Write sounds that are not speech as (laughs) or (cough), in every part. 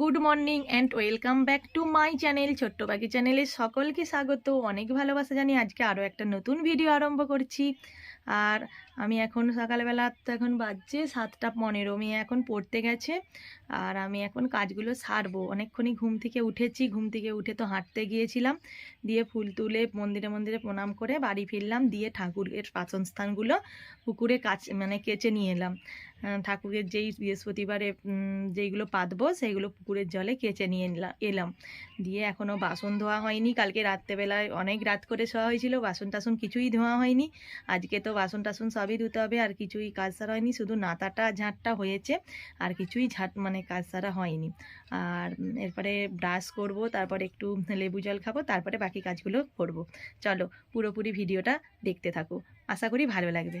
Good morning and welcome back to my channel, ছোট্ট বাকি চ্যানেলে সকলকে স্বাগত। অনেক ভালোবাসা জানি আজকে আরও একটা নতুন ভিডিও আরম্ভ করছি। আর আমি এখন সকালবেলা তো এখন বাজছে সাতটা পনেরো। মেয়ে এখন পড়তে গেছে আর আমি এখন কাজগুলো সারবো। অনেকক্ষণই ঘুম থেকে উঠেছি। ঘুম থেকে উঠে তো হাঁটতে গিয়েছিলাম। দিয়ে ফুল তুলে মন্দিরে মন্দিরে প্রণাম করে বাড়ি ফিরলাম। দিয়ে ঠাকুরের স্থানগুলো পুকুরে কাচ মানে কেচে নিয়ে এলাম। ঠাকুরের যেই বৃহস্পতিবারে যেইগুলো পাতবো সেইগুলো পুকুরের জলে কেচে নিয়ে এলা- এলাম। দিয়ে এখনও বাসন ধোয়া হয়নি। কালকে রাত্রেবেলায় অনেক রাত করে শোয়া হয়েছিল। বাসন টাসন কিছুই ধোয়া হয়নি। আজকে তো বাসন টাসন সবই ধুতে হবে, আর কিছুই কাজ সারা হয়নি, শুধু নাতাটা, ঝাঁটটা হয়েছে, আর কিছুই ঝাঁট মানে কাজ সারা হয়নি। আর এরপরে ব্রাশ করব, তারপরে একটু লেবু জল খাব, তারপরে বাকি কাজগুলো করব। চলো পুরোপুরি ভিডিওটা দেখতে থাকো। আশা করি ভালো লাগবে।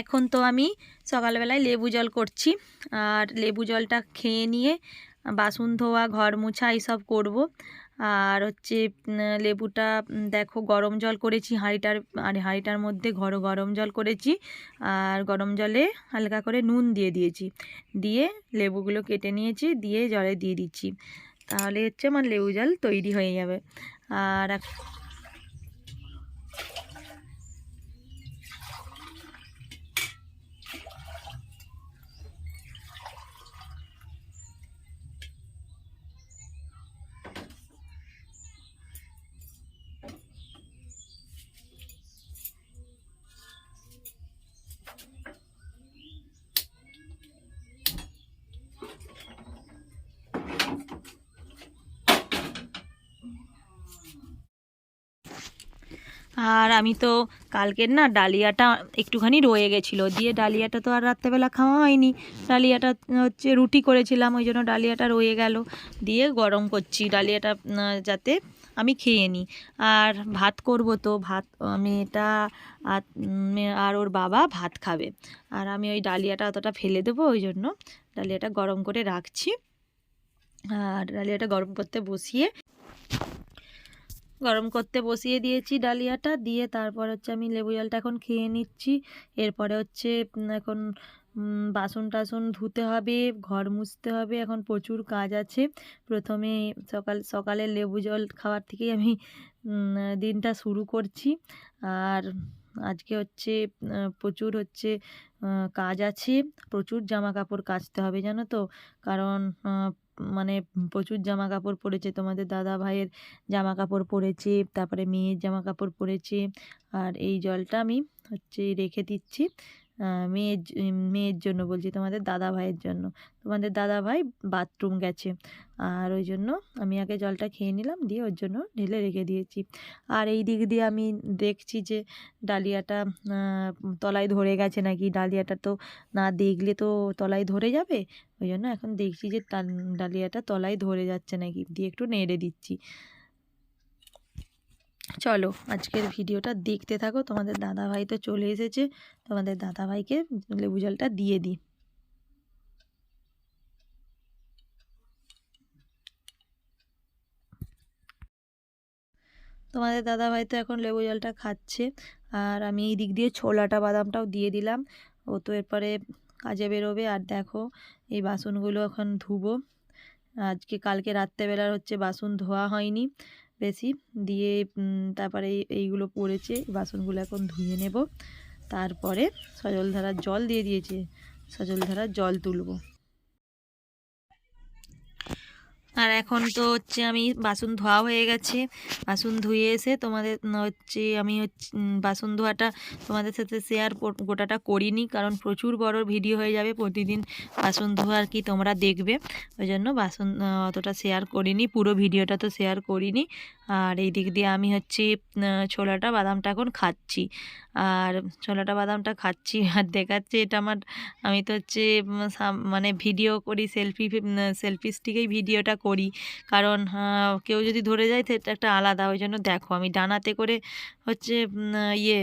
এখন তো আমি সকালবেলায় লেবু জল করছি, আর লেবু জলটা খেয়ে নিয়ে বাসন ধোয়া, ঘর মোছা, এইসব করব। আর হচ্ছে লেবুটা দেখো গরম জল করেছি হাঁড়িটার, আর হাঁড়িটার মধ্যে ঘর গরম জল করেছি। আর গরম জলে হালকা করে নুন দিয়ে দিয়েছি। দিয়ে লেবুগুলো কেটে নিয়েছি, দিয়ে জলে দিয়ে দিচ্ছি। তাহলে হচ্ছে আমার লেবু জল তৈরি হয়ে যাবে। আর আর আমি তো কালকের না ডালিয়াটা একটুখানি রয়ে গেছিল। দিয়ে ডালিয়াটা তো আর রাত্রেবেলা খাওয়া হয়নি। ডালিয়াটা হচ্ছে রুটি করেছিলাম, ওই জন্য ডালিয়াটা রয়ে গেল। দিয়ে গরম করছি ডালিয়াটা যাতে আমি খেয়ে নিই। আর ভাত করব তো, ভাত, মেয়েটা আর ওর বাবা ভাত খাবে। আর আমি ওই ডালিয়াটা অতটা ফেলে দেবো, ওই জন্য ডালিয়াটা গরম করে রাখছি। আর ডালিয়াটা গরম করতে বসিয়ে গরম করতে বসিয়ে দিয়েছি ডালিয়াটা, দিয়ে তারপর হচ্ছে আমি লেবু জলটা এখন খেয়ে নিচ্ছি। এরপরে হচ্ছে এখন বাসন টাসন ধুতে হবে, ঘর মুছতে হবে, এখন প্রচুর কাজ আছে। প্রথমে সকাল, সকালে লেবু জল খাওয়ার থেকেই আমি দিনটা শুরু করছি। আর আজকে হচ্ছে প্রচুর হচ্ছে কাজ আছে। প্রচুর জামা কাপড় কাচতে হবে, জানো তো? কারণ মানে প্রচুর জামা কাপড় পরেছে। তোমাদের দাদা ভাইয়ের জামা কাপড় পরেছে, তারপরে মেয়ের জামা কাপড় পরেছে। আর এই জলটা আমি হচ্ছে রেখে দিচ্ছি। মেয়ের মেয়ের জন্য বলছি, তোমাদের দাদা ভাইয়ের জন্য। তোমাদের দাদা ভাই বাথরুম গেছে। আর ওই জন্য আমি আগে জলটা খেয়ে নিলাম, দিয়ে ওর জন্য ঢেলে রেখে দিয়েছি। আর এই দিক দিয়ে আমি দেখছি যে ডালিয়াটা তলায় ধরে গেছে নাকি? ডালিয়াটা তো না দেখলে তো তলায় ধরে যাবে। ওই জন্য এখন দেখছি যে ডালিয়াটা তলায় ধরে যাচ্ছে নাকি? দিয়ে একটু নেড়ে দিচ্ছি। চলো আজকের ভিডিওটা দেখতে থাকো। তোমাদের দাদাভাই তো চলে এসেছে। তোমাদের দাদাভাইকে লেবু জলটা দিয়ে দিই। তোমাদের দাদাভাই তো এখন লেবু জলটা খাচ্ছে। আর আমি এই দিক দিয়ে ছোলাটা বাদামটাও দিয়ে দিলাম। ও তো এরপরে কাজে বেরোবে। আর দেখো, এই বাসনগুলো এখন ধুবো। আজকে কালকে রাত্রেবেলার হচ্ছে বাসন ধোয়া হয়নি। বেশি দিয়ে তারপরে এই- এইগুলো পড়েছে, বাসনগুলো এখন ধুয়ে নেব। তারপরে সজলধারার জল দিয়ে দিয়েছে। সজলধারার জল তুলবো। আর এখন তো হচ্ছে আমি বাসন ধোয়া হয়ে গেছে। বাসন ধুয়ে এসে তোমাদের হচ্ছে আমি বাসন ধোয়াটা তোমাদের সাথে শেয়ার গোটাটা করিনি কারণ প্রচুর বড় ভিডিও হয়ে যাবে। প্রতিদিন বাসন ধোয়া আর কি তোমরা দেখবে। ওই জন্য বাসন অতটা শেয়ার করিনি, পুরো ভিডিওটা তো শেয়ার করিনি। আর এই দিক দিয়ে আমি হচ্ছে ছোলাটা বাদামটা এখন খাচ্ছি। আর ছোলাটা বাদামটা খাচ্ছি (laughs) আর দেখাচ্ছে এটা আমার, আমি তো হচ্ছে মানে ভিডিও করি সেলফি সেলফি স্টিকেই ভিডিওটা করি। কারণ কেউ যদি ধরে যায় এটা একটা আলাদা। ওই জন্য দেখো, আমি ডানাতে করে হচ্ছে ইয়ে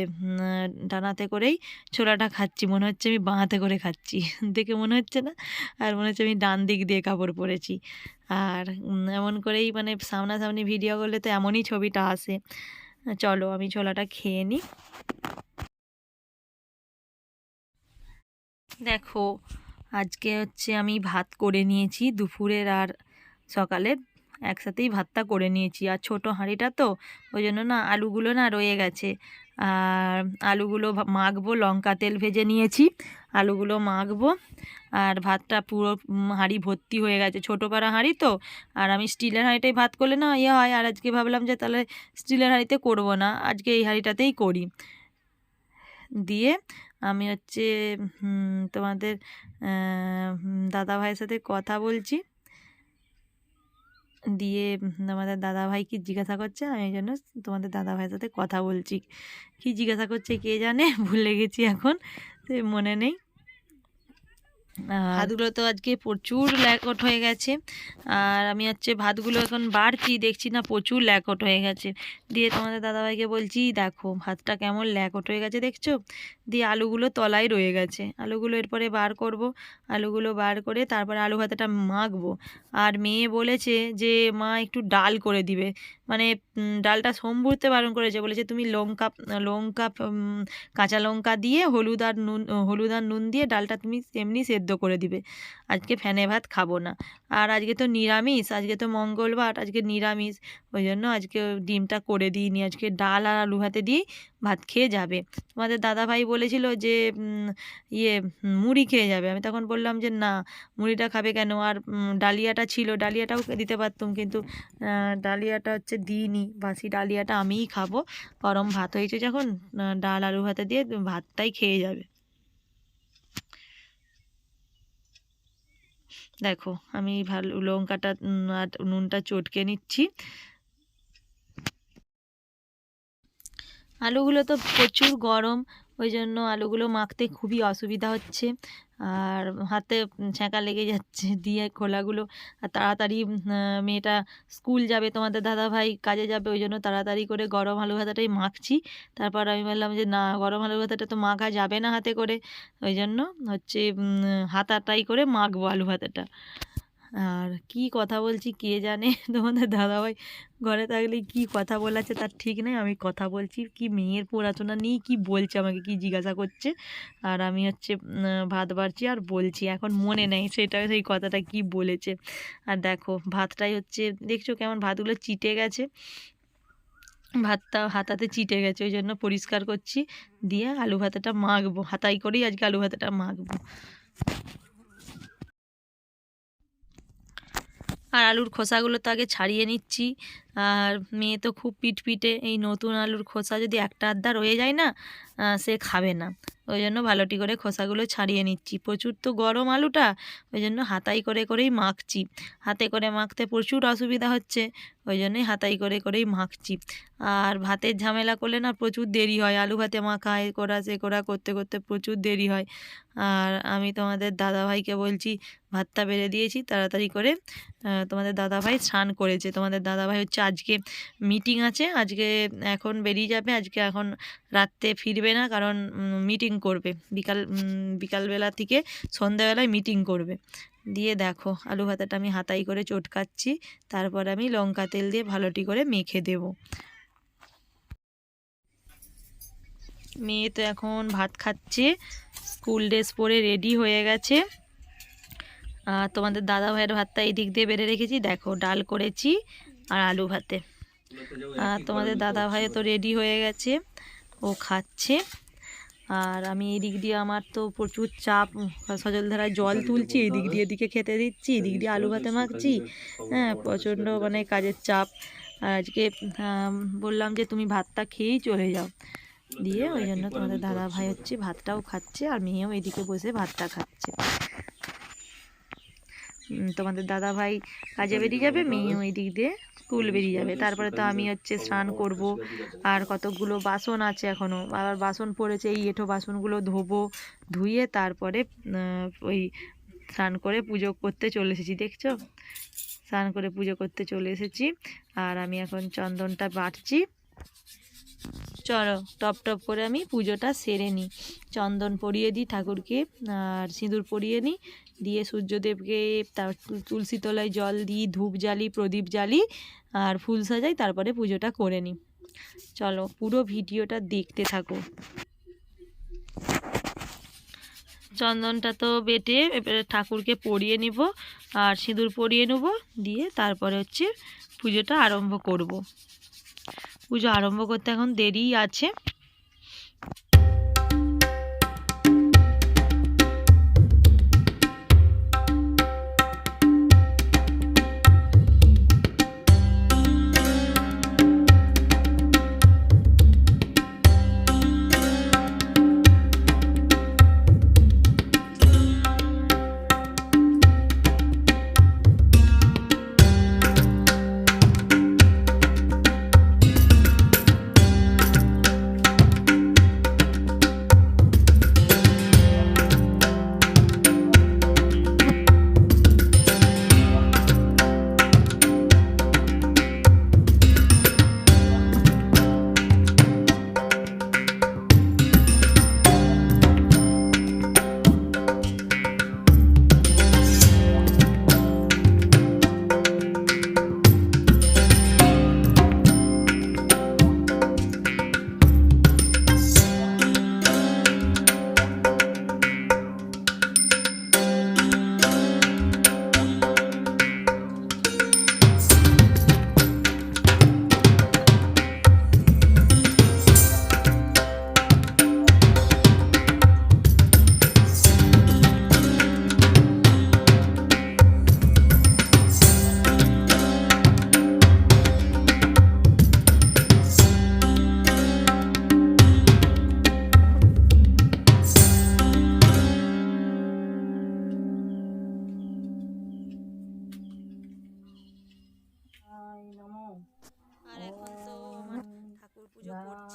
ডানাতে করেই ছোলাটা খাচ্ছি। মনে হচ্ছে আমি বাঁহাতে করে খাচ্ছি। (laughs) দেখে মনে হচ্ছে না? আর মনে হচ্ছে আমি ডান দিক দিয়ে কাপড় পরেছি। আর এমন করেই মানে সামনাসামনি ভিডিও করলে তো এমনই ছবিটা আসে। চলো, আমি ছোলাটা খেয়ে নিই দেখো, আজকে হচ্ছে আমি ভাত করে নিয়েছি দুপুরের আর সকালে একসাথেই ভাতটা করে নিয়েছি। আর ছোট হাঁড়িটা তো, ওই জন্য না আলুগুলো না রয়ে গেছে। আর আলুগুলো মাখবো, লঙ্কা তেল ভেজে নিয়েছি। আলুগুলো মাখবো। আর ভাতটা পুরো হাঁড়ি ভর্তি হয়ে গেছে। ছোটো পাড়া হাঁড়ি তো। আর আমি স্টিলের হাঁড়িটাই ভাত করলে না ইয়ে হয়। আর আজকে ভাবলাম যে তাহলে স্টিলের হাঁড়িতে করব না। আজকে এই হাঁড়িটাতেই করি। দিয়ে আমি হচ্ছে তোমাদের দাদা ভাইয়ের সাথে কথা বলছি। দিয়ে তোমাদের দাদা ভাই কি জিজ্ঞাসা করছে? আমি এই জন্য তোমাদের দাদা ভাইয়ের সাথে কথা বলছি। কি জিজ্ঞাসা করছে কে জানে? ভুলে গেছি এখন সে মনে নেই। ভাতগুলো তো আজকে প্রচুর ল্যাকট হয়ে গেছে। আর আমি হচ্ছে ভাতগুলো এখন বাড়ছি, দেখছি না প্রচুর ল্যাকট হয়ে গেছে। দিয়ে তোমাদের দাদাভাইকে বলছি, দেখো, ভাতটা কেমন ল্যাকট হয়ে গেছে দেখছ? দিয়ে আলুগুলো তলায় রয়ে গেছে। আলুগুলো এরপরে বার করব। আলুগুলো বার করে তারপরে আলু ভাতাটা মাখবো। আর মেয়ে বলেছে যে, মা একটু ডাল করে দিবে। মানে ডালটা সম্ভুরতে বারণ করেছে। বলেছে, তুমি লঙ্কা লঙ্কা কাঁচা লঙ্কা দিয়ে হলুদ আর নুন, হলুদ আর নুন দিয়ে ডালটা তুমি এমনি সেদ্ধ করে দিবে। আজকে ফ্যানে ভাত খাব না। আর আজকে তো নিরামিষ, আজকে তো মঙ্গলবার, আজকে নিরামিষ। ওই জন্য আজকে ডিমটা করে দিইনি। আজকে ডাল আর আলু ভাতে দিয়েই ভাত খেয়ে যাবে। তোমাদের দাদা ভাই বলেছিল যে ইয়ে মুড়ি খেয়ে যাবে। আমি তখন বললাম যে, না, মুড়িটা খাবে কেন? আর ডালিয়াটা ছিল, ডালিয়াটাও দিতে পারতাম কিন্তু ডালিয়াটা হচ্ছে দিইনি। বাসি ডালিয়াটা আমিই খাব। গরম ভাত হয়েছে যখন ডাল আলু ভাতে দিয়ে ভাতটাই খেয়ে যাবে। দেখো আমি ভালো লঙ্কাটা আর নুনটা চটকে নিচ্ছি। আলুগুলো তো প্রচুর গরম, ওই জন্য আলুগুলো মাখতে খুবই অসুবিধা হচ্ছে। আর হাতে ছ্যাঁকা লেগে যাচ্ছে (laughs) দিয়ে খোলাগুলো। আর তাড়াতাড়ি মেয়েটা স্কুল যাবে, তোমাদের দাদা ভাই কাজে যাবে, ওই জন্য তাড়াতাড়ি করে গরম আলু ভাতাটাই মাখছি। তারপর আমি বললাম যে, না, গরম আলু ভাতাটা তো মাখা যাবে না হাতে করে। ওই জন্য হচ্ছে হাতাটাই করে মাখবো আলু ভাতাটা আর কি কথা বলছি কে জানে? (laughs) তোমাদের দাদাভাই ঘরে থাকলে কি কথা বলাচ্ছে তার ঠিক নেই। আমি কথা বলছি কি মেয়ের পড়াশোনা নিয়ে কি বলছে আমাকে, কি জিজ্ঞাসা করছে? আর আমি হচ্ছে ভাত বাড়ছি আর বলছি। এখন মনে নেই সেটা, সেই কথাটা কি বলেছে। আর দেখো, ভাতটাই হচ্ছে, দেখছ কেমন ভাতগুলো চিটে গেছে? ভাতটা হাতাতে চিটে গেছে, ওই জন্য পরিষ্কার করছি। দিয়ে আলু ভাতাটা মাখবো। হাতাই করেই আজকে আলু ভাতাটা মাখবো। আর আলুর খোসাগুলো তো আগে ছাড়িয়ে নিচ্ছি। আর মেয়ে তো খুব পিটপিটে এই নতুন আলুর খোসা যদি একটা আধটা রয়ে যায় না সে খাবে না। ওই জন্য ভালোটি করে খোসাগুলো ছাড়িয়ে নিচ্ছি। প্রচুর তো গরম আলুটা, ওই জন্য হাতাই করে করেই মাখছি। হাতে করে মাখতে প্রচুর অসুবিধা হচ্ছে, ওই জন্যই হাতাই করে করেই মাখছি। আর ভাতের ঝামেলা করলে না প্রচুর দেরি হয়। আলু ভাতে মাখা, এ করা, সে করা করতে করতে প্রচুর দেরি হয়। আর আমি তোমাদের দাদাভাইকে বলছি, ভাতটা বেড়ে দিয়েছি, তাড়াতাড়ি করে তোমাদের দাদাভাই স্নান করেছে। তোমাদের দাদাভাই হচ্ছে আজকে মিটিং আছে। আজকে এখন বেরিয়ে যাবে। আজকে এখন রাত্রে ফিরবে না, কারণ মিটিং করবে। বিকাল বিকালবেলা থেকে সন্ধ্যাবেলায় মিটিং করবে। দিয়ে দেখো, আলু ভাতাটা আমি হাতাই করে চটকাচ্ছি। তারপর আমি লঙ্কা তেল দিয়ে ভালোটি করে মেখে দেব। মেয়ে তো এখন ভাত খাচ্ছে। স্কুল ড্রেস পরে রেডি হয়ে গেছে। আর তোমাদের দাদা ভাইয়ের ভাতটা এই দিক দিয়ে বেড়ে রেখেছি। দেখো, ডাল করেছি। আর আলু ভাতে। আর তোমাদের দাদা ভাই তো রেডি হয়ে গেছে, ও খাচ্ছে। আর আমি এদিক দিয়ে আমার তো প্রচুর চাপ সজল ধারায় জল তুলছি, এদিক দিয়ে এদিকে খেতে দিচ্ছি, এদিক দিয়ে আলু ভাতে মাখছি। হ্যাঁ প্রচণ্ড মানে কাজের চাপ। আজকে বললাম যে তুমি ভাতটা খেয়েই চলে যাও। দিয়ে ওই জন্য তোমাদের দাদা ভাই হচ্ছে ভাতটাও খাচ্ছে, আর মেয়েও এদিকে বসে ভাতটা খাচ্ছে। তোমাদের দাদা ভাই কাজে বেরিয়ে যাবে মেয়েও এই দিক দিয়ে স্কুল বেরিয়ে যাবে। তারপরে তো আমি হচ্ছে স্নান করব, আর কতগুলো বাসন আছে এখনও আবার বাসন পড়েছে, এই এঁঠো বাসনগুলো ধোবো, ধুয়ে তারপরে ওই স্নান করে পুজো করতে চলে এসেছি, দেখছ? স্নান করে পুজো করতে চলে এসেছি, আর আমি এখন চন্দনটা বাটছি। চলো, টপ টপ করে আমি পুজোটা সেরে নিই। চন্দন পরিয়ে দিই ঠাকুরকে, আর সিঁদুর পরিয়ে নিই দিয়ে সূর্যদেবকে তার তুলসী তলায় জল দিই, ধূপ জ্বালি, প্রদীপ জ্বালি, আর ফুল সাজাই, তারপরে পুজোটা করে নিই। চলো পুরো ভিডিওটা দেখতে থাকো। চন্দনটা তো বেটে এবারে ঠাকুরকে পরিয়ে নিব, আর সিঁদুর পরিয়ে নেব, দিয়ে তারপরে হচ্ছে পুজোটা আরম্ভ করব। পুজো আরম্ভ করতে এখন দেরি আছে।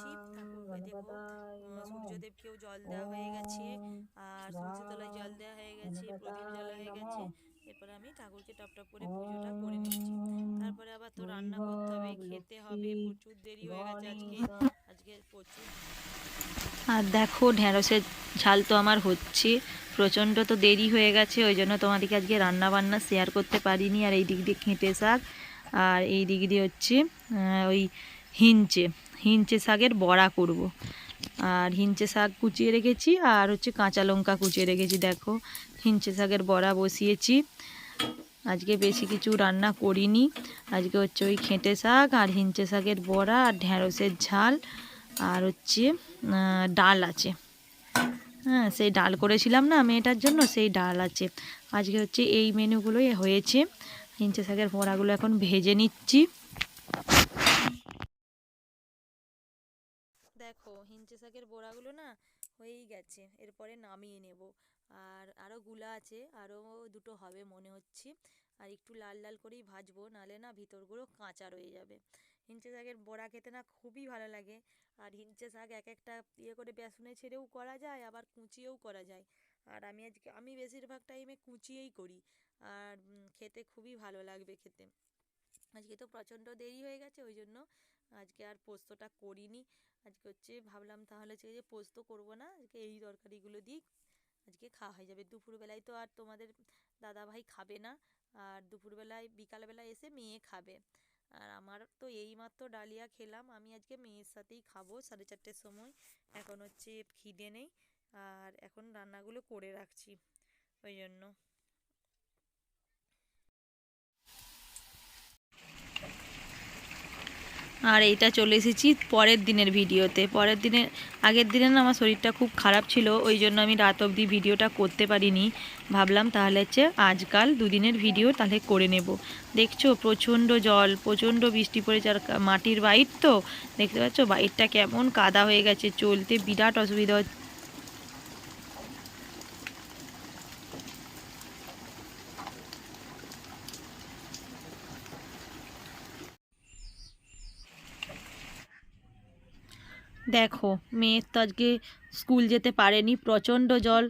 করছি ঠাকুরকে দেবো সূর্যদেবকেও জল দেওয়া হয়ে গেছে। আর তুলসী তলায় জল দেওয়া হয়ে গেছে প্রদীপ জ্বালা হয়ে গেছে। এরপরে আমি ঠাকুরকে টপ টপ করে পুজোটা করে নিচ্ছি। তারপরে আবার তো রান্না করতে হবে খেতে হবে প্রচুর দেরি হয়ে গেছে আজকে। আজকে প্রচুর আর দেখো ঢ্যাঁড়সের ঝাল তো আমার হচ্ছে। প্রচণ্ড তো দেরি হয়ে গেছে ওই জন্য তোমাদেরকে আজকে রান্না বান্না শেয়ার করতে পারিনি। আর এই দিক দিয়ে খেঁটে শাক আর এই দিক দিয়ে হচ্ছে ওই হিঞ্চে। হিঞ্চে শাকের বড়া করব। আর হিঞ্চে শাক কুচিয়ে রেখেছি, আর হচ্ছে কাঁচা লঙ্কা কুচিয়ে রেখেছি, দেখো। হিঞ্চে শাকের বড়া বসিয়েছি। আজকে বেশি কিছু রান্না করিনি। আজকে হচ্ছে ওই খেঁটে শাক আর হিঞ্চে শাকের বড়া আর ঢ্যাঁড়সের ঝাল আর হচ্ছে ডাল আছে। হ্যাঁ সেই ডাল করেছিলাম না মেয়েটার জন্য, সেই ডাল আছে। আজকে হচ্ছে এই মেনুগুলোই হয়েছে। হিঞ্চে শাকের বড়াগুলো এখন ভেজে নিচ্ছি। হিঞ্চে শাকের বড়াগুলো না হয়েই গেছে, এরপরে নামিয়ে নেব। আর আরও গুলা আছে আরও দুটো হবে মনে হচ্ছে। আর একটু লাল লাল করেই ভাজবো, নালে না ভিতরগুলো কাঁচা রয়ে যাবে। হিঞ্চে শাকের বড়া খেতে না খুবই ভালো লাগে। আর হিঞ্চে শাক এক একটা ইয়ে করে বেসনে ছেড়েও করা যায়, আবার কুচিয়েও করা যায়। আর আমি আজকে, আমি বেশিরভাগ টাইমে কুচিয়েই করি। আর খেতে খুবই ভালো লাগবে খেতে। আজকে তো প্রচণ্ড দেরি হয়ে গেছে, ওই জন্য আজকে আর পোস্তটা করিনি। আজকে হচ্ছে ভাবলাম তাহলে হচ্ছে যে পোস্ত করব না, আজকে এই তরকারিগুলো দিয়েই আজকে খাওয়া হয়ে যাবে। দুপুরবেলায় তো আর তোমাদের দাদা ভাই খাবে না, আর দুপুরবেলায়, বিকালবেলায় এসে মেয়ে খাবে। আর আমার তো এইমাত্র ডালিয়া খেলাম, আমি আজকে মেয়ের সাথেই খাব সাড়ে চারটের সময়। এখন হচ্ছে খিদে নেই, আর এখন রান্নাগুলো করে রাখছি, ওই জন্য। আর এইটা চলে এসেছি পরের দিনের ভিডিওতে। পরের দিনের, আগের দিনে না আমার শরীরটা খুব খারাপ ছিল, ওই জন্য আমি রাত অবধি ভিডিওটা করতে পারিনি। ভাবলাম তাহলে হচ্ছে আজকাল দুদিনের ভিডিও তাহলে করে নেব। দেখছ প্রচণ্ড জল, প্রচণ্ড বৃষ্টি পড়েছে, আর মাটির বাইর তো, দেখতে পাচ্ছ? বাইরটা কেমন কাদা হয়ে গেছে, চলতে বিরাট অসুবিধা হচ্ছে। দেখো মেয়ের তো আজকে স্কুল যেতে পারেনি প্রচণ্ড জল।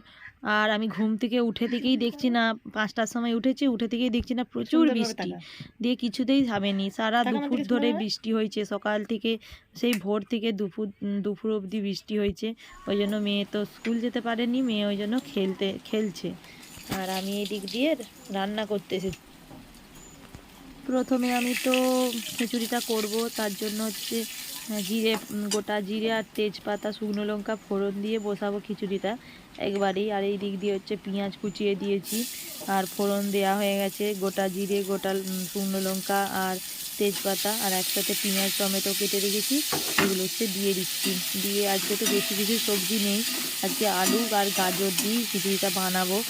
আর আমি ঘুম থেকে উঠে থেকেই দেখছি না পাঁচটার সময় উঠেছি উঠে থেকেই দেখছি না প্রচুর বৃষ্টি। দিয়ে কিছুতেই থামেনি সারা দুপুর ধরে বৃষ্টি হয়েছে সকাল থেকে সেই ভোর থেকে দুপুর দুপুর অবধি বৃষ্টি হয়েছে। ওই জন্য মেয়ে তো স্কুল যেতে পারেনি মেয়ে ওই জন্য খেলতে খেলছে। আর আমি এই দিক দিয়ে রান্না করতে এসেছি। প্রথমে আমি তো খিচুড়িটা করব তার জন্য হচ্ছে জিরে গোটা জিরে আর তেজপাতা, শুকনো লঙ্কা ফোড়ন দিয়ে বসাবো খিচুড়িটা একবারেই। আর এই দিক দিয়ে হচ্ছে পেঁয়াজ কুচিয়ে দিয়েছি। আর ফোড়ন দেওয়া হয়ে গেছে গোটা জিরে, গোটা শুকনো লঙ্কা আর তেজপাতা। আর একসাথে পেঁয়াজ, টমেটো কেটে রেখেছি। এগুলো হচ্ছে দিয়ে দিচ্ছি। দিয়ে আজকে তো বেশি কিছু সবজি নেই। আজকে আলু আর গাজর দিয়ে খিচুড়িটা বানাবো।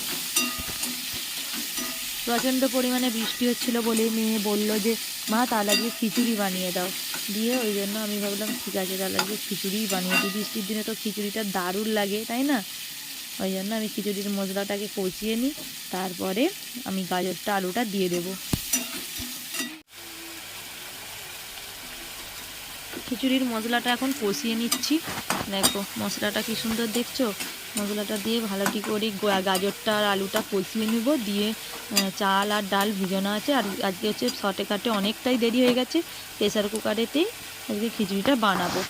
প্রচণ্ড পরিমাণে বৃষ্টি হচ্ছিল বলে মেয়ে বলল যে, মা, তাহলে আজকে খিচুড়ি বানিয়ে দাও। দিয়ে ওই জন্য আমি ভাবলাম, ঠিক আছে, তাহলে আজকে খিচুড়িই বানিয়ে দিই। বৃষ্টির দিনে তো খিচুড়িটা দারুণ লাগে, তাই না? ওই জন্য আমি খিচুড়ির মশলাটাকে কচিয়ে নিই, তারপরে আমি গাজরটা, আলুটা দিয়ে দেবো। খিচুড়ির মশলাটা এখন কষিয়ে নিচ্ছি। দেখো, মশলাটা কি সুন্দর দেখছ? মশলাটা দিয়ে ভালোটি করে গাজরটা আর আলুটা কষিয়ে নেব। দিয়ে চাল আর ডাল ভিজানো আছে। আর আজকে হচ্ছে শটে কাটে অনেকটাই দেরি হয়ে গেছে। প্রেসার কুকারেতেই আজকে খিচুড়িটা বানাবো।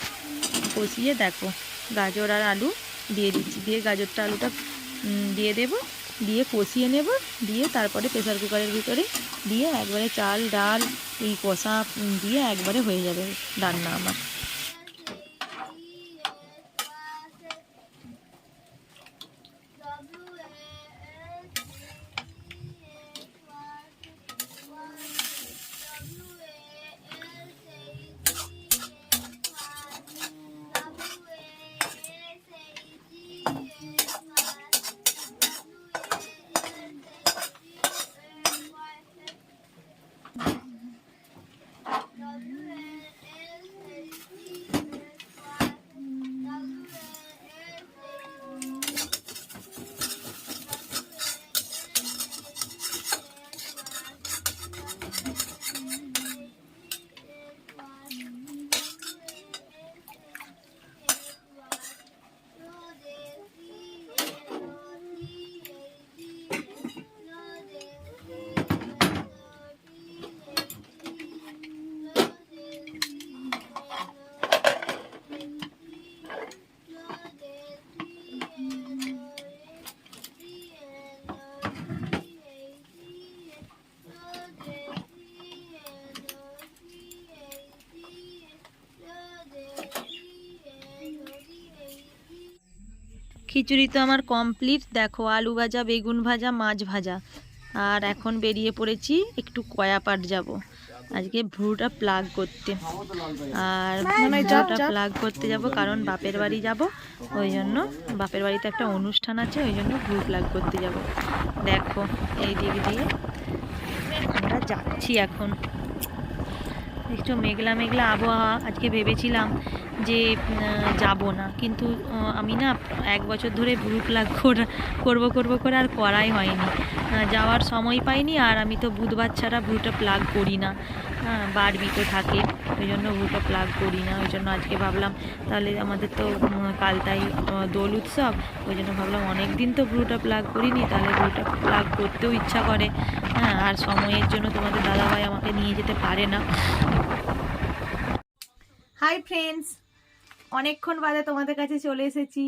কষিয়ে দেখো, গাজর আর আলু দিয়ে দিচ্ছি। দিয়ে গাজরটা আলুটা দিয়ে দেব। দিয়ে কষিয়ে নেব, দিয়ে তারপরে প্রেসার কুকারের ভিতরে দিয়ে একবারে চাল, ডাল, এই কষা দিয়ে একবারে হয়ে যাবে রান্না আমার। খিচুড়ি তো আমার কমপ্লিট দেখো আলু ভাজা বেগুন ভাজা মাছ ভাজা। আর এখন বেরিয়ে পড়েছি একটু কয়াপাট যাব। আজকে ভ্রুটা প্লাগ করতে। আর ভ্রুটা প্লাগ করতে যাব কারণ বাপের বাড়ি যাব। ওই জন্য বাপের বাড়িতে একটা অনুষ্ঠান আছে ওই জন্য ভ্রু প্লাগ করতে যাব। দেখো এই দিক দিয়ে আমরা যাচ্ছি এখন। দেখছ মেঘলা মেঘলা আবহাওয়া আজকে ভেবেছিলাম যে যাব না। কিন্তু আমি না এক বছর ধরে ভ্রু প্লাগ করব করব করে আর করাই হয়নি। যাওয়ার সময় পাইনি আর আমি তো বুধবার ছাড়া ভ্রুটা প্লাগ করি না। বারবি তো থাকে ওই জন্য ভ্রুটা প্লাগ করি না ওই জন্য আজকে ভাবলাম তাহলে আমাদের তো উম, কালটাই দোল উৎসব ওই জন্য ভাবলাম অনেক দিন তো ভ্রুটা প্লাগ করিনি তাহলে ভ্রুটা প্লাগ করতেও ইচ্ছা করে। হ্যাঁ আর সময়ের জন্য তোমাদের দাদাভাই আমাকে নিয়ে যেতে পারে না। হাই ফ্রেন্ডস অনেকক্ষণ বাদে তোমাদের কাছে চলে এসেছি।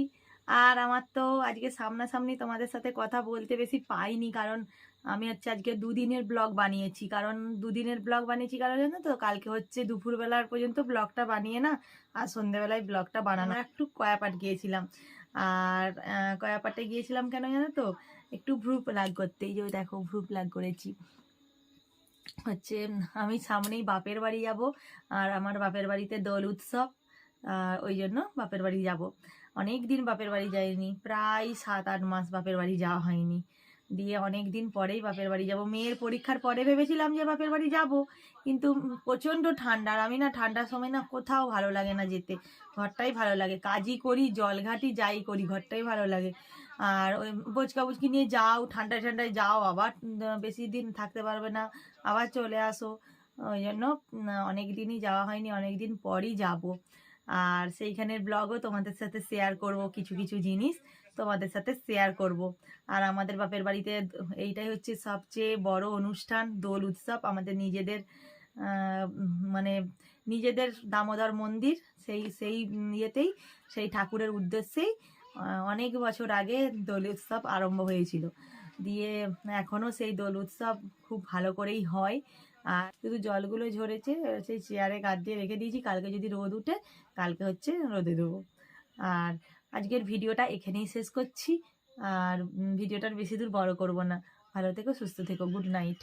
আর আমার তো আজকে সামনাসামনি তোমাদের সাথে কথা বলতে বেশি পাইনি কারণ আমি হচ্ছে আজকে দুদিনের ব্লগ বানিয়েছি। কারণ দুদিনের ব্লগ বানিয়েছি কারণ জানো তো কালকে হচ্ছে দুপুরবেলার পর্যন্ত ব্লগটা বানিয়ে না আর সন্ধেবেলায় ব্লগটা বানানো। একটু কয়াপাট গিয়েছিলাম। আর কয়াপাটে গিয়েছিলাম কেন জানো তো একটু ভ্রু প্লাগ করতে। এই যে দেখো ভ্রু প্লাগ করেছি। হচ্ছে আমি সামনেই বাপের বাড়ি যাব আর আমার বাপের বাড়িতে দোল উৎসব ওই জন্য বাপের বাড়ি যাব। অনেক দিন বাপের বাড়ি যাইনি, প্রায় সাত আট মাস বাপের বাড়ি যাওয়া হয়নি। দিয়ে অনেক দিন পরেই বাপের বাড়ি যাব। মেয়ের পরীক্ষার পরে ভেবেছিলাম যে বাপের বাড়ি যাব, কিন্তু প্রচণ্ড ঠান্ডা। আমি না ঠান্ডার সময় না কোথাও ভালো লাগে না যেতে। ঘরটাই ভালো লাগে। কাজই করি জল ঘাটি যাই করি, ঘরটাই ভালো লাগে। আর ওই বোচকা বুচকি নিয়ে যাও, ঠান্ডায় ঠান্ডায় যাও আবার বেশি দিন থাকতে পারবে না, আবার চলে আসো। ওই জন্য অনেক দিনই যাওয়া হয়নি, অনেক দিন পরই যাব। আর সেইখানের ব্লগও তোমাদের সাথে শেয়ার করব, কিছু কিছু জিনিস তোমাদের সাথে শেয়ার করব। আর আমাদের বাপের বাড়িতে এইটাই হচ্ছে সবচেয়ে বড় অনুষ্ঠান, দোল উৎসব, আমাদের নিজেদের মানে নিজেদের দামোদর মন্দির, সেই সেই ইয়েতেই, সেই ঠাকুরের উদ্দেশ্যেই অনেক বছর আগে দোল উৎসব আরম্ভ হয়েছিল। দিয়ে এখনও সেই দোল উৎসব খুব ভালো করেই হয়। আর শুধু জলগুলো ঝরেছে, সেই চেয়ারে গাদ দিয়ে রেখে দিয়েছি। কালকে যদি রোদ উঠে, কালকে হচ্ছে রোদে দেবো আর আজকের ভিডিওটা এখানেই শেষ করছি। আর ভিডিওটার বেশি দূর বড় করব না। ভালো থেকো, সুস্থ থেকো, গুড নাইট।